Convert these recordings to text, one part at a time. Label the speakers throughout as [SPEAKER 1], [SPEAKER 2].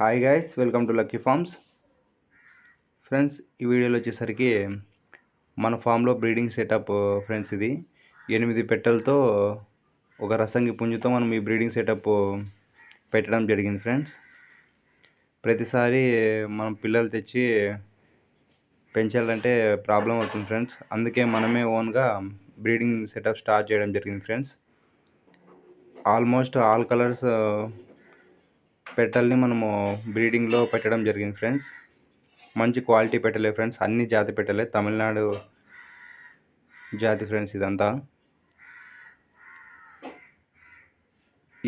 [SPEAKER 1] Hi guys welcome to lucky farms friends ఈ వీడియోలో వచ్చేసరికి మన ఫామ్లో బ్రీడింగ్ సెటప్ ఫ్రెండ్స్ ఇది. ఎనిమిది పెట్టెలతో ఒక రసంగి పుంజుతో మనం ఈ బ్రీడింగ్ సెటప్ uh, పెట్టడం జరిగింది ఫ్రెండ్స్ ప్రతిసారి మనం పిల్లలు తెచ్చి పెంచాలంటే ప్రాబ్లం అవుతుంది ఫ్రెండ్స్ అందుకే మనమే ఓన్గా బ్రీడింగ్ సెటప్ స్టార్ట్ చేయడం జరిగింది ఫ్రెండ్స్ ఆల్మోస్ట్ ఆల్ కలర్స్ పెట్టల్ని మనము బ్రీడింగ్లో పెట్టడం జరిగింది ఫ్రెండ్స్. మంచి క్వాలిటీ పెట్టలే ఫ్రెండ్స్. అన్ని జాతి పెట్టలే. తమిళనాడు జాతి ఫ్రెండ్స్ ఇదంతా.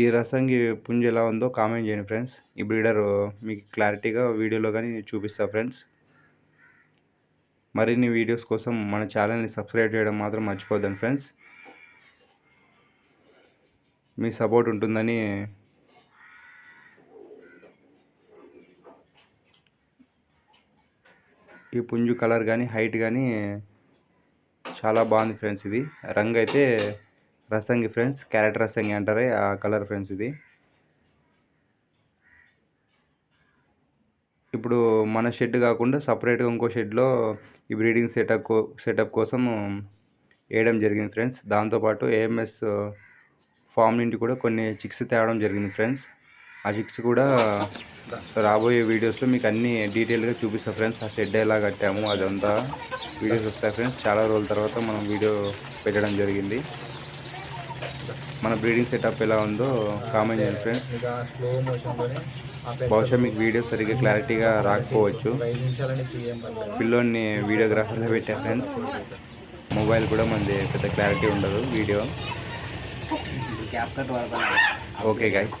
[SPEAKER 1] ఈ రసంగి పుంజ ఎలా ఉందో కామెంట్ చేయండి ఫ్రెండ్స్. ఈ బ్రీడర్ మీకు క్లారిటీగా వీడియోలో కానీ చూపిస్తా ఫ్రెండ్స్. మరిన్ని వీడియోస్ కోసం మన ఛానల్ని సబ్స్క్రైబ్ చేయడం మాత్రం మర్చిపోద్దాం ఫ్రెండ్స్. మీ సపోర్ట్ ఉంటుందని ఈ పుంజు కలర్ కానీ హైట్ కానీ చాలా బాగుంది ఫ్రెండ్స్ ఇది. రంగు అయితే రసంగి ఫ్రెండ్స్ క్యారెట్ రసంగి అంటారే ఆ కలర్ ఫ్రెండ్స్ ఇది. ఇప్పుడు మన షెడ్ కాకుండా సపరేట్గా ఇంకో షెడ్లో ఈ బ్రీడింగ్ సెటప్ సెటప్ కోసం వేయడం జరిగింది ఫ్రెండ్స్. దాంతోపాటు ఏఎంఎస్ ఫామ్ నుండి కూడా కొన్ని చిక్స్ తేవడం జరిగింది ఫ్రెండ్స్. ఆ చిక్స్ కూడా రాబోయే వీడియోస్లో మీకు అన్ని డీటెయిల్గా చూపిస్తా ఫ్రెండ్స్. ఆ షెడ్ ఎలా కట్టాము అదంతా వీడియోస్ వస్తాయి ఫ్రెండ్స్. చాలా రోజుల తర్వాత మనం వీడియో పెట్టడం జరిగింది. మన బ్రీడింగ్ సెటప్ ఎలా ఉందో కామెంట్ చేయండి ఫ్రెండ్స్. బహుశా మీకు వీడియో సరిగ్గా క్లారిటీగా రాకపోవచ్చు. పిల్లోని వీడియోగ్రాఫర్గా పెట్టా ఫ్రెండ్స్. మొబైల్ కూడా మనది పెద్ద క్లారిటీ ఉండదు video. Okay guys